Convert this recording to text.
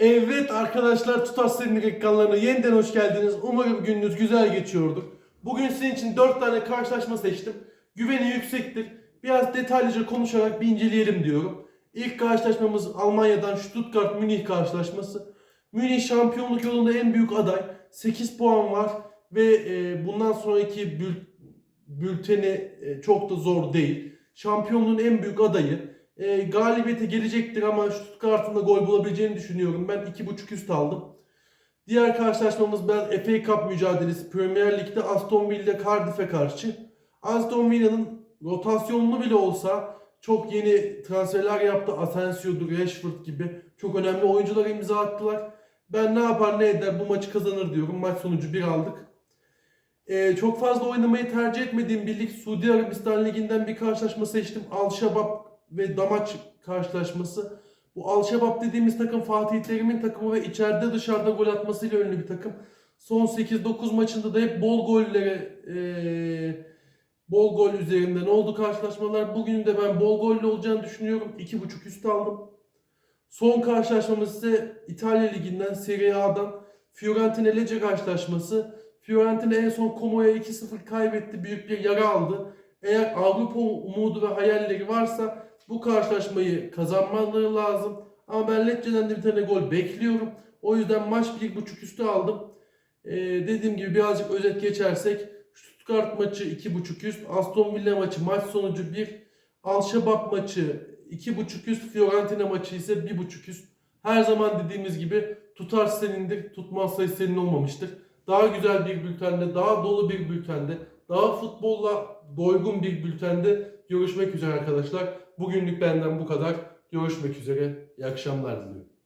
Evet arkadaşlar Tutar Senin ekranlarına yeniden hoş geldiniz. Umarım gününüz güzel geçiyordur. Bugün sizin için 4 tane karşılaşma seçtim. Güveni yüksektir. Biraz detaylıca konuşarak bir inceleyelim diyorum. İlk karşılaşmamız Almanya'dan Stuttgart Münih karşılaşması. Münih şampiyonluk yolunda en büyük aday. 8 puan var ve e, bundan sonraki bül- bülteni e, çok da zor değil. Şampiyonluğun en büyük adayı. E, galibiyete gelecektir ama Stuttgart'ın da gol bulabileceğini düşünüyorum. Ben 2.5 üst aldım. Diğer karşılaşmamız ben FA Cup mücadelesi Premier Lig'de Aston Villa Cardiff'e karşı. Aston Villa'nın rotasyonlu bile olsa çok yeni transferler yaptı. Asensio'dur, Rashford gibi çok önemli oyuncular imza attılar. Ben ne yapar ne eder bu maçı kazanır diyorum. Maç sonucu 1 aldık. Ee, çok fazla oynamayı tercih etmediğim bir lig Suudi Arabistan Ligi'nden bir karşılaşma seçtim. Al Şabab ve Damaç karşılaşması. Bu Al Şabab dediğimiz takım Fatih Terim'in takımı ve içeride dışarıda gol atmasıyla ünlü bir takım. Son 8-9 maçında da hep bol gollere bol gol üzerinden oldu karşılaşmalar. Bugün de ben bol gollü olacağını düşünüyorum. 2.5 üst aldım. Son karşılaşmamız ise İtalya Ligi'nden Serie A'dan Fiorentina Lecce karşılaşması. Fiorentina en son Como'ya 2-0 kaybetti. Büyük bir yara aldı. Eğer Avrupa umudu ve hayalleri varsa bu karşılaşmayı kazanmaları lazım. Ama ben Lecce'den de bir tane gol bekliyorum. O yüzden maç 1.5 üstü aldım. Ee, dediğim gibi birazcık özet geçersek Stuttgart maçı 2.5 üst, Aston Villa maçı maç sonucu 1, Al-Şabab maçı 2.5 üst, Fiorentina maçı ise 1.5 üst. Her zaman dediğimiz gibi tutar senindir, tutmazsa senin olmamıştır. Daha güzel bir bültende, daha dolu bir bültende, daha futbolla doygun bir bültende görüşmek üzere arkadaşlar. Bugünlük benden bu kadar. Görüşmek üzere. İyi akşamlar diliyorum.